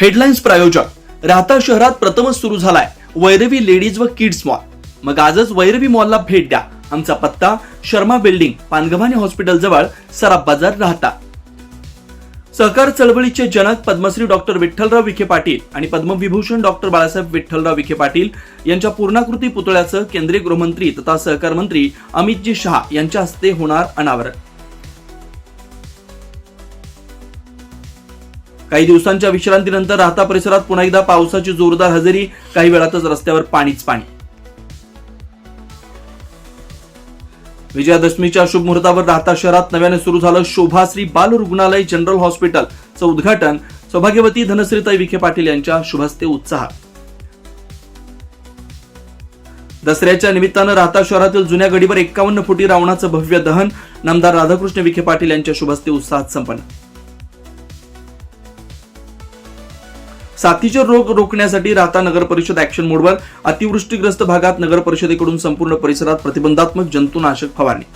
Headlines प्रायोजक राहता शहरात प्रथमच सुरू झालाय वैरवी लेडीज व किड्स मॉल. मग आजच वैरवी मॉलला भेट द्या. आमचा पत्ता शर्मा बिल्डिंग पानगव्हाणी हॉस्पिटल जवळ सराफ बाजार राहता. सहकार चळवळीचे जनक पद्मश्री डॉक्टर विठ्ठलराव विखे पाटील आणि पद्मविभूषण डॉक्टर बाळासाहेब विठ्ठलराव विखे पाटील यांच्या पूर्णाकृती पुतळ्याचं केंद्रीय गृहमंत्री तथा सहकार मंत्री अमितजी शहा यांच्या हस्ते होणार अनावरण. काही दिवसांच्या विश्रांतीनंतर राहता परिसरात पुन्हा एकदा पावसाची जोरदार हजेरी काही वेळातच रस्त्यावर पाणीच पाणी. विजयादशमीच्या शुभ मुहूर्तावर राहता शहरात नव्याने सुरू झालं शोभाश्री बाल रुग्णालय जनरल हॉस्पिटलचं उद्घाटन सौभाग्यवती धनश्रीताई विखे पाटील यांच्या शुभस्ते उत्साहात. दसऱ्याच्या निमित्तानं राहता शहरातील जुन्या गडीवर एक्कावन्न फुटी रावणाचं भव्य दहन नामदार राधाकृष्ण विखे पाटील यांच्या शुभस्ते उत्साहात संपन्न. साथीचे रोग रोखण्यासाठी राहता नगर परिषद ऍक्शन मोडवर. अतिवृष्टीग्रस्त भागात नगर परिषदेकडून संपूर्ण परिसरात प्रतिबंधात्मक जंतुनाशक फवारणी.